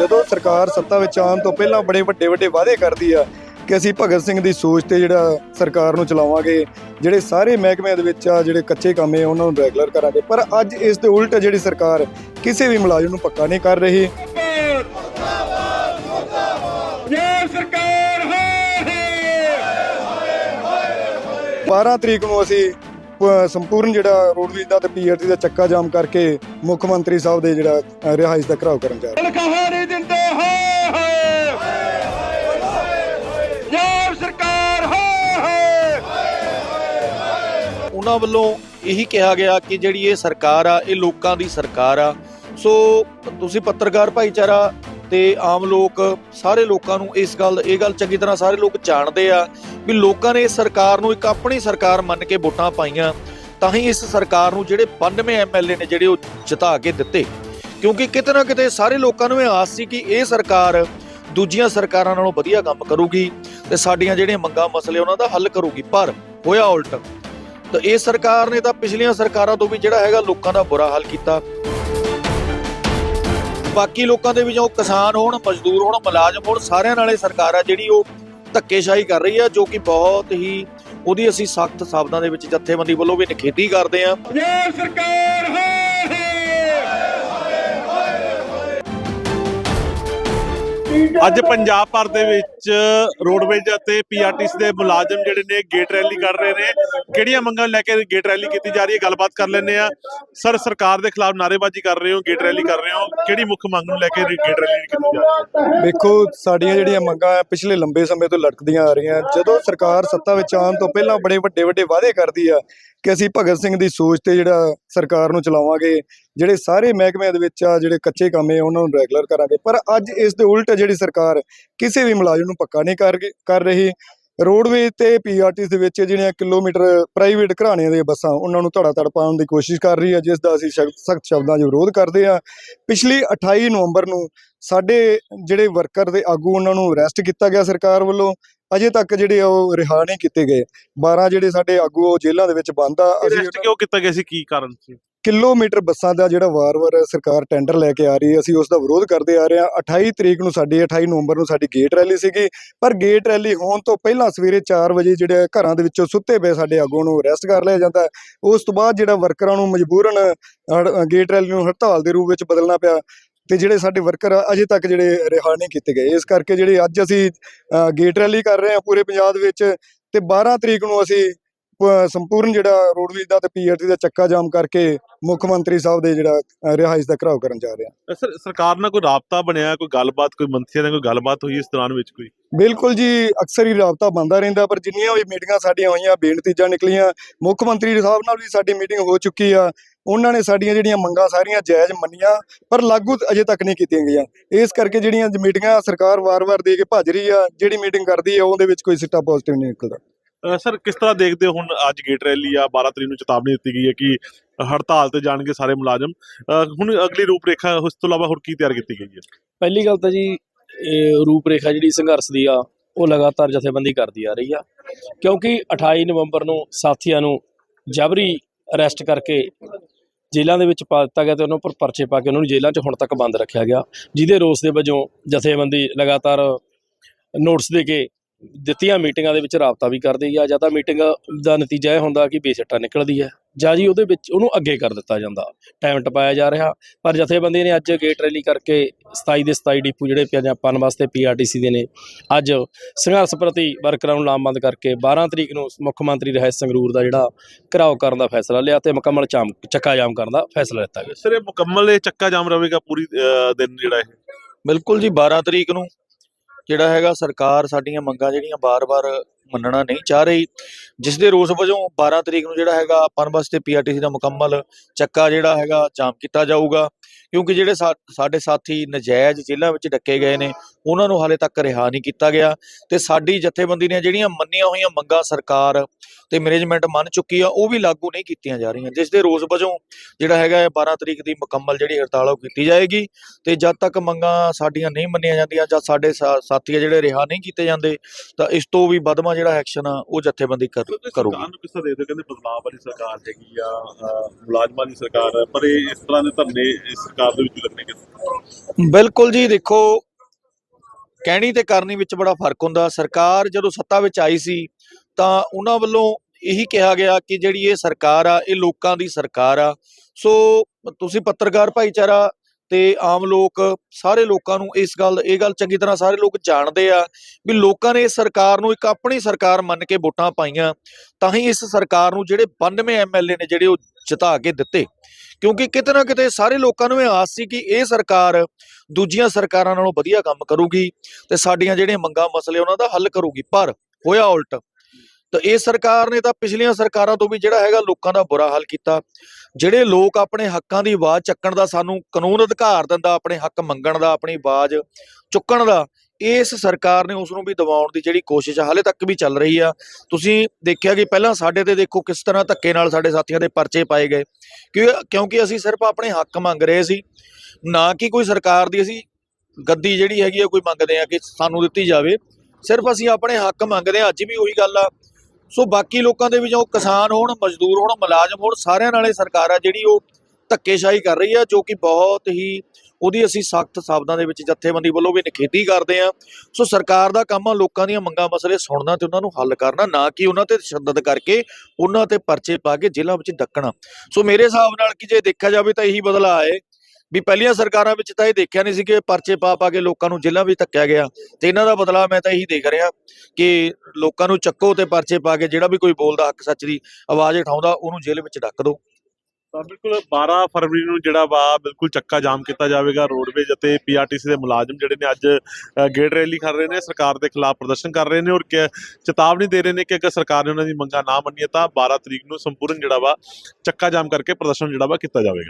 ਜਦੋਂ ਸਰਕਾਰ ਸੱਤਾ ਵਿੱਚ ਆਉਣ ਤੋਂ ਪਹਿਲਾਂ ਬੜੇ ਵੱਡੇ ਵੱਡੇ ਵਾਅਦੇ ਕਰਦੀ ਆ ਕਿ ਅਸੀਂ ਭਗਤ ਸਿੰਘ ਦੀ ਸੋਚ ਤੇ ਜਿਹੜਾ ਸਰਕਾਰ ਨੂੰ ਚਲਾਵਾਂਗੇ, ਜਿਹੜੇ ਸਾਰੇ ਮਹਿਕਮਿਆਂ ਦੇ ਵਿੱਚ ਆ, ਜਿਹੜੇ ਕੱਚੇ ਕੰਮ ਹੈ ਉਹਨਾਂ ਨੂੰ ਰੈਗੂਲਰ ਕਰਾਂਗੇ ਪਰ ਅੱਜ ਇਸ ਦੇ ਉਲਟ ਜਿਹੜੀ ਸਰਕਾਰ ਕਿਸੇ ਵੀ ਮੁਲਾਜ਼ਮ ਨੂੰ ਪੱਕਾ ਨਹੀਂ ਕਰ ਰਹੀ ਪੰਜਾਬ ਸਰਕਾਰ ਹੈ 12 ਤਰੀਕ ਨੂੰ ਅਸੀਂ ਸੰਪੂਰਨ ਜਿਹੜਾ ਰੋਡਵੇਜ਼ ਦਾ ਤੇ ਪੀਆਰਟੀ ਦਾ ਚੱਕਾ ਜਾਮ ਕਰਕੇ ਮੁੱਖ ਮੰਤਰੀ ਸਾਹਿਬ ਦੇ ਜਿਹੜਾ ਰਿਹਾਇਸ਼ ਦਾ ਘਰਾਓ ਕਰਨ ਜਾ ਰਹੇ ਹਾਂ। ਉਹਨਾਂ ਵੱਲੋਂ ਇਹੀ ਕਿਹਾ ਗਿਆ ਕਿ ਜਿਹੜੀ ਇਹ ਸਰਕਾਰ ਆ, ਇਹ ਲੋਕਾਂ ਦੀ ਸਰਕਾਰ ਆ। ਸੋ ਤੁਸੀਂ ਪੱਤਰਕਾਰ ਭਾਈਚਾਰਾ ਤੇ ਆਮ ਲੋਕ, ਸਾਰੇ ਲੋਕਾਂ ਨੂੰ ਇਸ ਗੱਲ, ਇਹ ਗੱਲ ਚੰਗੀ ਤਰ੍ਹਾਂ ਸਾਰੇ ਲੋਕ ਜਾਣਦੇ ਆ ਵੀ ਲੋਕਾਂ ਨੇ ਇਸ ਸਰਕਾਰ ਨੂੰ ਇੱਕ ਆਪਣੀ ਸਰਕਾਰ ਮੰਨ ਕੇ ਵੋਟਾਂ ਪਾਈਆਂ, ਤਾਂ ਹੀ ਇਸ ਸਰਕਾਰ ਨੂੰ ਜਿਹੜੇ 92 ਐਮਐਲਏ ਨੇ ਜਿਹੜੇ ਉਹ ਜਿਤਾ ਕੇ ਦਿੱਤੇ। ਕਿਉਂਕਿ ਕਿਤੇ ਨਾ ਕਿਤੇ ਸਾਰੇ ਲੋਕਾਂ ਨੂੰ ਇਹ ਆਸ ਸੀ ਕਿ ਇਹ ਸਰਕਾਰ ਦੂਜੀਆਂ ਸਰਕਾਰਾਂ ਨਾਲੋਂ ਵਧੀਆ ਕੰਮ ਕਰੂਗੀ ਤੇ ਸਾਡੀਆਂ ਜਿਹੜੀਆਂ ਮੰਗਾਂ ਮਸਲੇ ਉਹਨਾਂ ਦਾ ਹੱਲ ਕਰੂਗੀ, ਪਰ ਹੋਇਆ ਉਲਟ। ਤਾਂ ਇਹ ਸਰਕਾਰ ਨੇ ਤਾਂ ਪਿਛਲੀਆਂ ਸਰਕਾਰਾਂ ਤੋਂ ਵੀ ਜਿਹੜਾ ਹੈਗਾ ਲੋਕਾਂ ਦਾ ਬੁਰਾ ਹਾਲ ਕੀਤਾ। ਬਾਕੀ ਲੋਕਾਂ ਦੇ ਵਿੱਚੋਂ ਕਿਸਾਨ ਹੋਣ, ਮਜ਼ਦੂਰ ਹੋਣ, ਮੁਲਾਜ਼ਮ ਹੋਣ, ਸਾਰਿਆਂ ਨਾਲੇ ਸਰਕਾਰ ਆ ਜਿਹੜੀ ਉਹ ਧੱਕੇਸ਼ਾਹੀ ਕਰ ਰਹੀ ਆ, ਜੋ ਕਿ ਬਹੁਤ ਹੀ ਉਹਦੀ ਅਸੀਂ ਸਖਤ ਸ਼ਬਦਾਂ ਦੇ ਵਿੱਚ ਜਥੇਬੰਦੀ ਵੱਲੋਂ ਵੀ ਨਿਖੇਧੀ ਕਰਦੇ ਆ। ਪੰਜਾਬ ਸਰਕਾਰ ਅੱਜ ਪੰਜਾਬ ਭਰ ਦੇ ਵਿੱਚ ਰੋਡਵੇਜ ਅਤੇ ਪੀਆਰਟੀਸੀ ਦੇ ਮੁਲਾਜ਼ਮ ਜਿਹੜੇ ਨੇ ਗੇਟ ਰੈਲੀ ਕਰ ਰਹੇ ਨੇ। ਕਿਹੜੀਆਂ ਮੰਗਾਂ ਲੈ ਕੇ ਗੇਟ ਰੈਲੀ ਕੀਤੀ ਜਾ ਰਹੀ ਹੈ? ਗੱਲਬਾਤ ਕਰ ਲੈਂਦੇ ਆ ਸਰ ਸਰਕਾਰ ਦੇ ਖਿਲਾਫ ਨਾਅਰੇਬਾਜ਼ੀ ਕਰ ਰਹੇ ਹੋ ਗੇਟ ਰੈਲੀ ਕਰ ਰਹੇ ਹੋ। ਕਿਹੜੀ ਮੁੱਖ ਮੰਗ ਨੂੰ ਲੈ ਕੇ ਗੇਟ ਰੈਲੀ ਕੀਤੀ ਜਾ ਰਹੀ ਹੈ? ਵੇਖੋ ਸਾਡੀਆਂ ਜਿਹੜੀਆਂ ਮੰਗਾਂ ਆ ਪਿਛਲੇ ਲੰਬੇ ਸਮੇਂ ਤੋਂ ਲਟਕਦੀਆਂ ਆ ਰਹੀਆਂ। ਜਦੋਂ ਸਰਕਾਰ ਸੱਤਾ ਵਿੱਚ ਆਉਣ ਤੋਂ ਪਹਿਲਾਂ ਬੜੇ ਵੱਡੇ ਵੱਡੇ ਵਾਅਦੇ ਕਰਦੀ ਆ ਕਿ ਅਸੀਂ ਭਗਤ ਸਿੰਘ ਦੀ ਸੋਚ ਤੇ ਜਿਹੜਾ ਸਰਕਾਰ ਨੂੰ ਚਲਾਵਾਂਗੇ, ਜਿਹੜੇ ਸਾਰੇ ਮਹਿਕਮਿਆਂ ਦੇ ਵਿੱਚ ਆ ਜਿਹੜੇ ਕੱਚੇ ਕੰਮ ਹੈ, ਉਹਨਾਂ ਨੂੰ ਰੈਗੂਲਰ ਕਰਾਂਗੇ। ਪਰ ਅੱਜ ਇਸ ਦੇ ਉਲਟ ਜਿਹੜੀ ਸਰਕਾਰ ਕਿਸੇ ਵੀ ਮੁਲਾਜ਼ਮ ਨੂੰ ਪੱਕਾ ਨਹੀਂ ਕਰ ਕਰ ਰਹੀ। ਰੋਡਵੇਜ਼ ਤੇ ਪੀਆਰਟੀਸ ਦੇ ਵਿੱਚ ਜਿਹੜੀਆਂ ਕਿਲੋਮੀਟਰ ਪ੍ਰਾਈਵੇਟ ਘਰਾਣਿਆਂ ਦੀਆਂ ਬੱਸਾਂ, ਉਹਨਾਂ ਨੂੰ ਧੜਾ ਧੜ ਪਾਉਣ ਦੀ ਕੋਸ਼ਿਸ਼ ਕਰ ਰਹੀ ਹੈ, ਜਿਸ ਦਾ ਅਸੀਂ ਸਖਤ ਸ਼ਬਦਾਂ 'ਚ ਵਿਰੋਧ ਕਰਦੇ ਆ ਪਿਛਲੀ 28 ਨਵੰਬਰ ਨੂੰ ਸਾਡੇ ਜਿਹੜੇ ਵਰਕਰ ਦੇ ਆਗੂ, ਉਹਨਾਂ ਨੂੰ ਅਰੈਸਟ ਕੀਤਾ ਗਿਆ ਸਰਕਾਰ ਵੱਲੋਂ। ਅਜੇ ਤੱਕ ਜਿਹੜੇ ਉਹ ਰਿਹਾ ਨਹੀਂ ਕੀਤੇ ਗਏ। 12 ਜਿਹੜੇ ਸਾਡੇ ਆਗੂ ਉਹ ਜੇਲ੍ਹਾਂ ਦੇ ਵਿੱਚ ਬੰਦ ਆ। ਅਸੀਂ ਅਰੈਸਟ ਕਿਉਂ ਕੀਤਾ ਗਿਆ ਸੀ? ਕੀ ਕਾਰਨ ਸੀ? ਕਿਲੋਮੀਟਰ ਬੱਸਾਂ ਦਾ ਜਿਹੜਾ ਵਾਰ-ਵਾਰ ਸਰਕਾਰ ਟੈਂਡਰ ਲੈ ਕੇ ਆ ਰਹੀ ਹੈ ਅਸੀਂ ਉਸ ਦਾ ਵਿਰੋਧ ਕਰਦੇ ਆ ਰਹੇ ਹਾਂ। 28 ਤਰੀਕ ਨੂੰ ਸਾਡੀ 28 ਨਵੰਬਰ ਨੂੰ ਸਾਡੀ ਗੇਟ ਰੈਲੀ ਸੀਗੀ। ਪਰ ਗੇਟ ਰੈਲੀ ਹੋਣ ਤੋਂ ਪਹਿਲਾਂ ਸਵੇਰੇ 4 ਵਜੇ ਜਿਹੜੇ ਘਰਾਂ ਦੇ ਵਿੱਚੋਂ ਸੁੱਤੇ ਪਏ ਸਾਡੇ ਆਗੂਆਂ ਨੂੰ ਅਰੈਸਟ ਕਰ ਲਿਆ ਜਾਂਦਾ। ਉਸ ਤੋਂ ਬਾਅਦ ਜਿਹੜਾ ਵਰਕਰਾਂ ਨੂੰ ਮਜਬੂਰਨ ਗੇਟ ਰੈਲੀ ਨੂੰ ਹੜਤਾਲ ਦੇ ਰੂਪ ਵਿੱਚ ਬਦਲਣਾ ਪਿਆ। ਤੇ ਜਿਹੜੇ ਸਾਡੇ ਵਰਕਰ ਆ, ਅਜੇ ਤੱਕ ਜਿਹੜੇ ਰਿਹਾ ਨਹੀਂ ਕੀਤੇ ਗਏ। ਇਸ ਕਰਕੇ ਜਿਹੜੇ ਅੱਜ ਅਸੀਂ ਗੇਟ ਰੈਲੀ ਕਰ ਰਹੇ ਹਾਂ ਪੂਰੇ ਪੰਜਾਬ ਵਿੱਚ ਤੇ 12 ਤਰੀਕ ਨੂੰ ਅਸੀਂ ਸੰਪੂਰਨ ਜਿਹੜਾ ਰੋਡਵੇਜ਼ ਦਾ ਤੇ ਪੀਆਰਟੀ ਦਾ ਚੱਕਾ ਜਾਮ ਕਰਕੇ ਮੁੱਖ ਮੰਤਰੀ ਸਾਹਿਬ ਦੇ ਜਿਹੜਾ ਰਿਹਾਇਸ਼ ਦਾ ਘਰਾਓ ਕਰਨ ਜਾ ਰਹੇ ਸਰ ਸਰਕਾਰ ਨਾਲ ਕੋਈ ਰਾਬਤਾ ਬਣਿਆ ਕੋਈ ਗੱਲਬਾਤ ਕੋਈ ਮੰਤਰੀਆਂ ਨਾਲ ਕੋਈ ਗੱਲਬਾਤ ਹੋਈ ਇਸ ਦੌਰਾਨ ਵਿੱਚ ਕੋਈ? ਬਿਲਕੁਲ ਜੀ ਅਕਸਰ ਹੀ ਰਾਬਤਾ ਬੰਦਾ ਰਹਿੰਦਾ ਪਰ ਜਿੰਨੀਆਂ ਵੀ ਮੀਟਿੰਗਾਂ ਸਾਡੀਆਂ ਹੋਈਆਂ ਬੇਨਤੀਆਂ ਨਿਕਲੀਆਂ ਮੁੱਖ ਮੰਤਰੀ ਸਾਹਿਬ ਨਾਲ ਵੀ ਸਾਡੀ ਮੀਟਿੰਗ ਹੋ ਚੁੱਕੀ ਆ। ਉਹਨਾਂ ਨੇ ਸਾਡੀਆਂ ਜਿਹੜੀਆਂ ਮੰਗਾਂ ਸਾਰੀਆਂ ਜਾਇਜ਼ ਮੰਨੀਆਂ ਪਰ ਲਾਗੂ ਅਜੇ ਤੱਕ ਨਹੀਂ ਕੀਤੀਆਂ ਗਈਆਂ। ਇਸ ਕਰਕੇ ਜਿਹੜੀਆਂ ਮੀਟਿੰਗਾਂ ਸਰਕਾਰ ਵਾਰ-ਵਾਰ ਦੇ ਕੇ ਭੱਜ ਰਹੀ ਆ ਜਿਹੜੀ ਮੀਟਿੰਗ ਕਰਦੀ ਆ ਉਹਦੇ ਵਿੱਚ ਕੋਈ ਸਿੱਟਾ ਪੋਜ਼ਿਟਿਵ ਨਹੀਂ ਨਿਕਲਦਾ। ਸਰ, ਕਿਸ ਤਰ੍ਹਾਂ ਦੇਖਦੇ ਹੋ ਹੁਣ ਅੱਜ ਗੇਟ ਰੈਲੀ ਆ? 12 ਤਰੀਕ ਨੂੰ ਚੇਤਾਵਨੀ ਦਿੱਤੀ ਗਈ ਹੈ ਕਿ ਹੜਤਾਲ ਤੇ ਜਾਣਗੇ ਸਾਰੇ ਮੁਲਾਜ਼ਮ। ਹੁਣ ਅਗਲੀ ਰੂਪਰੇਖਾ, ਉਸ ਤੋਂ ਇਲਾਵਾ ਹੋਰ ਕੀ ਤਿਆਰ ਕੀਤੀ ਗਈ ਹੈ? ਪਹਿਲੀ ਗੱਲ ਤਾਂ ਜੀ, ਇਹ ਰੂਪ ਰੇਖਾ ਜਿਹੜੀ ਸੰਘਰਸ਼ ਦੀ ਆ, ਉਹ ਲਗਾਤਾਰ ਜਥੇਬੰਦੀ ਕਰਦੀ ਆ ਰਹੀ ਆ। ਕਿਉਂਕਿ 28 ਨਵੰਬਰ ਨੂੰ ਸਾਥੀਆਂ ਨੂੰ ਜਬਰੀ ਅਰੈਸਟ ਕਰਕੇ ਜੇਲ੍ਹਾਂ ਦੇ ਵਿੱਚ ਪਾ ਦਿੱਤਾ ਗਿਆ ਤੇ ਉਹਨਾਂ ਉੱਪਰ ਪਰਚੇ ਪਾ ਕੇ ਉਹਨਾਂ ਨੂੰ ਜੇਲ੍ਹਾਂ 'ਚ ਹੁਣ ਤੱਕ ਬੰਦ ਰੱਖਿਆ ਗਿਆ, ਜਿਹਦੇ ਰੋਸ ਦੇ ਵਜੋਂ ਜਥੇਬੰਦੀ ਲਗਾਤਾਰ ਨੋਟਿਸ ਦੇ ਕੇ ਦਿੱਤੀਆਂ ਮੀਟਿੰਗਾਂ ਦੇ ਵਿੱਚ ਰਾਬਤਾ ਵੀ ਕਰਦੀ ਆ ਜਾਂ ਤਾਂ ਮੀਟਿੰਗ ਦਾ ਨਤੀਜਾ ਇਹ ਹੁੰਦਾ ਕਿ ਬੇਸਿੱਟਾ ਨਿਕਲਦੀ ਹੈ ਜਾਂ ਜੀ ਉਹਦੇ ਵਿੱਚ ਉਹਨੂੰ ਅੱਗੇ ਕਰ ਦਿੱਤਾ ਜਾਂਦਾ। ਟਾਈਮ ਟਪਾਇਆ ਜਾ ਰਿਹਾ ਪਰ ਜਥੇਬੰਦੀ ਨੇ ਅੱਜ ਗੇਟ ਰੈਲੀ ਕਰਕੇ 27 ਦੇ 27 ਡਿਪੂ ਜਿਹੜੇ ਪੰਜਾਬਾਂ ਵਾਸਤੇ ਪੀਆਰਟੀਸੀ ਦੇ ਨੇ ਅੱਜ ਸੰਘਰਸ਼ ਪ੍ਰਤੀ ਵਰਕਰਾਂ ਨੂੰ ਲਾਮਬੰਦ ਕਰਕੇ 12 ਤਰੀਕ ਨੂੰ ਮੁੱਖ ਮੰਤਰੀ ਰਹਿਤ ਸੰਗਰੂਰ ਦਾ ਜਿਹੜਾ ਘਰਾਓ ਕਰਨ ਦਾ ਫੈਸਲਾ ਲਿਆ ਤੇ ਮੁਕੰਮਲ ਚਾਮ ਚੱਕਾ ਜਾਮ ਕਰਨ ਦਾ ਫੈਸਲਾ ਲਿੱਤਾ ਗਿਆ। ਸਰ ਇਹ ਮੁਕੰਮਲ ਇਹ ਚੱਕਾ ਜਾਮ ਰਹੇਗਾ ਪੂਰੀ ਦਿਨ ਜਿਹੜਾ ਇਹ? ਬਿਲਕੁਲ ਜੀ 12 ਤਰੀਕ ਨੂੰ ਜਿਹੜਾ ਹੈਗਾ ਸਰਕਾਰ ਸਾਡੀਆਂ ਮੰਗਾਂ ਜਿਹੜੀਆਂ ਬਾਰ-ਬਾਰ ਮੰਨਣਾ ਨਹੀਂ ਚਾਹ ਰਹੀ, ਜਿਸ ਦੇ ਰੋਸ ਵਜੋਂ 12 ਤਰੀਕ ਨੂੰ ਜਿਹੜਾ ਹੈਗਾ ਪਨਬਸ ਤੇ ਪੀਆਰਟੀਸੀ ਦਾ ਮੁਕੰਮਲ ਚੱਕਾ ਜਿਹੜਾ ਹੈਗਾ ਜਾਮ ਕੀਤਾ ਜਾਊਗਾ। ਕਿਉਂਕਿ ਜਿਹੜੇ ਸਾਡੇ ਸਾਥੀ ਨਜਾਇਜ਼ ਜੇਲ੍ਹਾਂ ਵਿੱਚ ਡੱਕੇ ਗਏ ਨੇ ਉਹਨਾਂ ਨੂੰ ਹਾਲੇ ਤੱਕ ਰਿਹਾ ਨਹੀਂ ਕੀਤਾ ਗਿਆ ਤੇ ਸਾਡੀ ਜਥੇਬੰਦੀ ਦੀਆਂ ਜਿਹੜੀਆਂ ਮੰਨੀਆਂ ਹੋਈਆਂ ਮੰਗਾਂ ਸਰਕਾਰ ਤੇ ਮੈਨੇਜਮੈਂਟ ਮੰਨ ਚੁੱਕੀ ਆ ਉਹ ਵੀ ਲਾਗੂ ਨਹੀਂ ਕੀਤੀਆਂ ਜਾ ਰਹੀਆਂ ਜਿਸ ਦੇ ਰੋਸ ਵਜੋਂ ਜਿਹੜਾ ਹੈਗਾ ਇਹ 12 ਤਰੀਕ ਦੀ ਮੁਕੰਮਲ ਜਿਹੜੀ ਹੜਤਾਲ ਉਹ ਕੀਤੀ ਜਾਏਗੀ ਤੇ ਜਦ ਤੱਕ ਮੰਗਾਂ ਸਾਡੀਆਂ ਨਹੀਂ ਮੰਨੀਆਂ ਜਾਂਦੀਆਂ ਜਾਂ ਸਾਡੇ ਸਾਥੀ ਜਿਹੜੇ ਰਿਹਾ ਨਹੀਂ ਕੀਤੇ ਜਾਂਦੇ ਤਾਂ ਇਸ ਤੋਂ ਵੀ ਵੱਧਵਾਂ ਜਿਹੜਾ ਐਕਸ਼ਨ ਆ ਉਹ ਜਥੇਬੰਦੀ ਕਰ- ਕਰੂਗੀ ਸਰਕਾਰ ਨੂੰ ਕਿਸ ਤਰ੍ਹਾਂ ਦੇਖਦੇ ਹੋ? ਕਹਿੰਦੇ ਬਦਲਾਅ ਵਾਲੀ ਸਰਕਾਰ ਹੈਗੀ ਆ ਮੁਲਾਜ਼ਮਾਂ ਦੀ ਸਰਕਾਰ ਪਰ ਇਸ ਤਰ੍ਹਾਂ ਦੇ ਧਰਨੇ ਇਸ ਸਰਕਾਰ ਦੇ ਵਿੱਚ ਲੱਗਣੇ ਬਿਲਕੁਲ ਜੀ, ਦੇਖੋ, ਕਹਿਣੀ ਤੇ ਕਰਨੀ ਵਿੱਚ ਬੜਾ ਫ਼ਰਕ ਹੁੰਦਾ। ਸਰਕਾਰ ਜਦੋਂ ਸੱਤਾ ਵਿੱਚ ਆਈ ਸੀ, ਤਾਂ ਉਹਨਾਂ ਵੱਲੋਂ ਇਹੀ ਕਿਹਾ ਗਿਆ ਕਿ ਜਿਹੜੀ ਇਹ ਸਰਕਾਰ ਆ, ਇਹ ਲੋਕਾਂ ਦੀ ਸਰਕਾਰ ਆ। ਸੋ, ਤੁਸੀਂ ਪੱਤਰਕਾਰ ਭਾਈਚਾਰਾ ਤੇ ਆਮ ਲੋਕ, ਸਾਰੇ ਲੋਕਾਂ ਨੂੰ ਇਸ ਗੱਲ, ਇਹ ਗੱਲ ਚੰਗੀ ਤਰ੍ਹਾਂ ਸਾਰੇ ਲੋਕ ਜਾਣਦੇ ਆ ਵੀ ਲੋਕਾਂ ਨੇ ਇਸ ਸਰਕਾਰ ਨੂੰ ਇੱਕ ਆਪਣੀ ਸਰਕਾਰ ਮੰਨ ਕੇ ਵੋਟਾਂ ਪਾਈਆਂ। ਤਾਂ ਹੀ ਇਸ ਸਰਕਾਰ ਨੂੰ ਜਿਹੜੇ 92 ਐਮਐਲਏ ਨੇ, ਜਿਹੜੇ ਉਹ ਜਿਤਾ ਕੇ ਦਿੱਤੇ। ਕਿਉਂਕਿ ਕਿਤੇ ਨਾ ਕਿਤੇ ਸਾਰੇ ਲੋਕਾਂ ਨੂੰ ਇਹ ਆਸ ਸੀ ਕਿ ਇਹ ਸਰਕਾਰ ਦੂਜੀਆਂ ਸਰਕਾਰਾਂ ਨਾਲੋਂ ਵਧੀਆ ਕੰਮ ਕਰੂਗੀ ਤੇ ਸਾਡੀਆਂ ਜਿਹੜੀਆਂ ਮੰਗਾਂ ਮਸਲੇ ਉਹਨਾਂ ਦਾ ਹੱਲ ਕਰੂਗੀ। ਪਰ ਹੋਇਆ ਉਲਟ। ਤਾਂ ਇਹ ਸਰਕਾਰ ਨੇ ਤਾਂ ਪਿਛਲੀਆਂ ਸਰਕਾਰਾਂ ਤੋਂ ਵੀ ਜਿਹੜਾ ਹੈਗਾ ਲੋਕਾਂ ਦਾ ਬੁਰਾ ਹਾਲ ਕੀਤਾ। ਜਿਹੜੇ ਲੋਕ ਆਪਣੇ ਹੱਕਾਂ ਦੀ ਆਵਾਜ਼ ਚੱਕਣ ਦਾ ਸਾਨੂੰ ਕਾਨੂੰਨ ਅਧਿਕਾਰ ਦਿੰਦਾ, ਆਪਣੇ ਹੱਕ ਮੰਗਣ ਦਾ, ਆਪਣੀ ਆਵਾਜ਼ ਚੁੱਕਣ ਦਾ ਇਸ ਸਰਕਾਰ ਨੇ ਉਸ ਨੂੰ ਵੀ ਦਬਾਉਣ ਦੀ ਜਿਹੜੀ ਕੋਸ਼ਿਸ਼ ਹਾਲੇ ਤੱਕ ਵੀ ਚੱਲ ਰਹੀ ਆ। ਤੁਸੀਂ ਦੇਖਿਆ ਕਿ ਪਹਿਲਾਂ ਸਾਡੇ ਤੇ ਦੇਖੋ ਕਿਸ ਤਰ੍ਹਾਂ ਧੱਕੇ ਨਾਲ ਸਾਡੇ ਸਾਥੀਆਂ ਦੇ ਪਰਚੇ ਪਾਏ ਗਏ। ਕਿਉਂਕਿ ਅਸੀਂ ਸਿਰਫ ਆਪਣੇ ਹੱਕ ਮੰਗ ਰਹੇ ਸੀ, ਨਾ ਕਿ ਕੋਈ ਸਰਕਾਰ ਦੀ ਅਸੀਂ ਗੱਦੀ ਜਿਹੜੀ ਹੈਗੀ ਆ, ਕੋਈ ਮੰਗਦੇ ਆ ਕਿ ਸਾਨੂੰ ਦਿੱਤੀ ਜਾਵੇ। ਸਿਰਫ ਅਸੀਂ ਆਪਣੇ ਹੱਕ ਮੰਗਦੇ ਆ, ਅੱਜ ਵੀ ਉਹੀ ਗੱਲ ਆ। ਸੋ ਬਾਕੀ ਲੋਕਾਂ ਦੇ ਵਿੱਚੋਂ ਕਿਸਾਨ ਹੋਣ, ਮਜ਼ਦੂਰ ਹੋਣ, ਮੁਲਾਜ਼ਮ ਹੋਣ, ਸਾਰਿਆਂ ਨਾਲੇ ਸਰਕਾਰ ਆ ਜਿਹੜੀ ਉਹ ਧੱਕੇਸ਼ਾਹੀ ਕਰ ਰਹੀ ਆ, ਜੋ ਕਿ ਬਹੁਤ ਹੀ ਉਹਦੀ ਅਸੀਂ ਸਖਤ ਸ਼ਬਦਾਂ ਦੇ ਵਿੱਚ ਜਥੇਬੰਦੀ ਵੱਲੋਂ ਵੀ ਨਿਖੇਧੀ ਕਰਦੇ ਆ ਸੋ ਸਰਕਾਰ ਦਾ ਕੰਮ ਆ, ਲੋਕਾਂ ਦੀਆਂ ਮੰਗਾਂ ਮਸਲੇ ਸੁਣਨਾ ਤੇ ਉਹਨਾਂ ਨੂੰ ਹੱਲ ਕਰਨਾ, ਨਾ ਕਿ ਉਹਨਾਂ ਤੇ ਤਸ਼ੱਦਦ ਕਰਕੇ ਉਹਨਾਂ ਤੇ ਪਰਚੇ ਪਾ ਕੇ ਜੇਲ੍ਹਾਂ ਵਿੱਚ ਡੱਕਣਾ। ਸੋ ਮੇਰੇ ਹਿਸਾਬ ਨਾਲ ਕਿ ਜੇ ਦੇਖਿਆ ਜਾਵੇ ਤਾਂ ਇਹੀ ਬਦਲਾ ਆਏ ਵੀ ਪਹਿਲੀਆਂ ਸਰਕਾਰਾਂ ਵਿੱਚ ਤਾਂ ਇਹ ਦੇਖਿਆ ਨਹੀਂ ਸੀ ਕਿ ਪਰਚੇ ਪਾ ਪਾ ਕੇ ਲੋਕਾਂ ਨੂੰ ਜੇਲ੍ਹਾਂ ਵਿੱਚ ਧੱਕਿਆ ਗਿਆ। ਤੇ ਇਹਨਾਂ ਦਾ ਬਦਲਾ ਮੈਂ ਤਾਂ ਇਹੀ ਦੇਖ ਰਿਹਾ ਕਿ ਲੋਕਾਂ ਨੂੰ ਚੱਕੋ ਤੇ ਪਰਚੇ ਪਾ ਕੇ ਜਿਹੜਾ ਵੀ ਕੋਈ ਬੋਲਦਾ ਹੱਕ ਸੱਚ ਦੀ ਆਵਾਜ਼ ਉਠਾਉਂਦਾ, ਉਹਨੂੰ ਜੇਲ੍ਹ ਵਿੱਚ ਡੱਕ ਦਿਓ। ਤਾਂ ਬਿਲਕੁਲ 12 ਫਰਵਰੀ ਨੂੰ ਜਿਹੜਾ ਵਾ ਬਿਲਕੁਲ ਚੱਕਾ ਜਾਮ ਕੀਤਾ ਜਾਵੇਗਾ। ਰੋਡਵੇਜ ਅਤੇ ਪੀਆਰਟੀਸੀ ਦੇ ਮੁਲਾਜ਼ਮ ਜਿਹੜੇ ਨੇ ਅੱਜ ਗੇਟ ਰੈਲੀ ਕਰ ਰਹੇ ਨੇ, ਸਰਕਾਰ ਦੇ ਖਿਲਾਫ ਪ੍ਰਦਰਸ਼ਨ ਕਰ ਰਹੇ ਨੇ ਔਰ ਚੇਤਾਵਨੀ ਦੇ ਰਹੇ ਨੇ ਕਿ ਅਗਰ ਸਰਕਾਰ ਨੇ ਉਹਨਾਂ ਦੀ ਮੰਗਾਂ ਨਾ ਮੰਨੀਆਂ ਤਾਂ 12 ਤਰੀਕ ਨੂੰ ਸੰਪੂਰਨ ਜਿਹੜਾ ਵਾ ਚੱਕਾ ਜਾਮ ਕਰਕੇ ਪ੍ਰਦਰਸ਼ਨ ਜਿਹੜਾ ਵਾ ਕੀਤਾ ਜਾਵੇਗਾ।